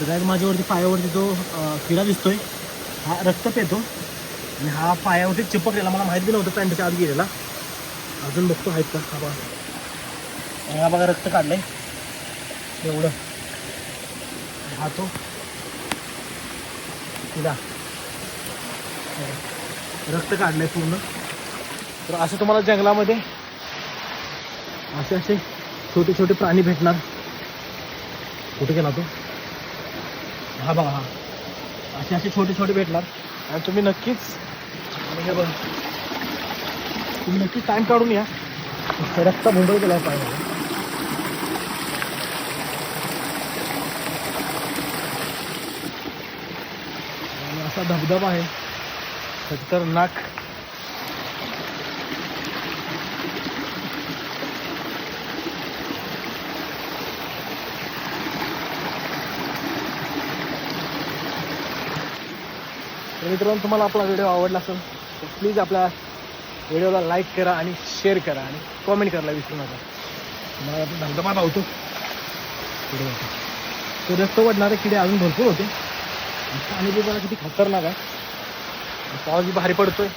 तर काय माझ्यावरती पायावरती जो किडा दिसतोय हा रक्त पेतो. आणि हा पायावरती चिपकलेला मला माहिती नव्हतं पॅन्टच्या आत गेलेला. अजून बघतो आहेत का? हा बघा. हा बघा रक्त काढलंय. एवढं. हा तो. किडा. रक्त काढलंय पूर्ण. तर असं तुम्हाला जंगलामध्ये असे असे छोटे छोटे प्राणी भेटणार. कुठे गेला तो? हा बघा हा. असे असे छोटे छोटे भेटणार. आणि तुम्ही नक्कीच हे बघा. तुम्ही नक्कीच टाइम काढून या. रस्ता भोंडळ केला पाहिजे असा धबधबा आहे. खतरनाक. तर मित्रांनो तुम्हाला आपला व्हिडिओ आवडला असेल तर प्लीज आपल्या व्हिडिओला लाईक करा आणि शेअर करा आणि कॉमेंट करायला विसरू नका. मला आता धबधबा धावतो पुढे जातो. वाढणारे किडे अजून भरपूर होते. आणि ते मला किती खतरनाक आहे. पाऊस भारी पडतोय.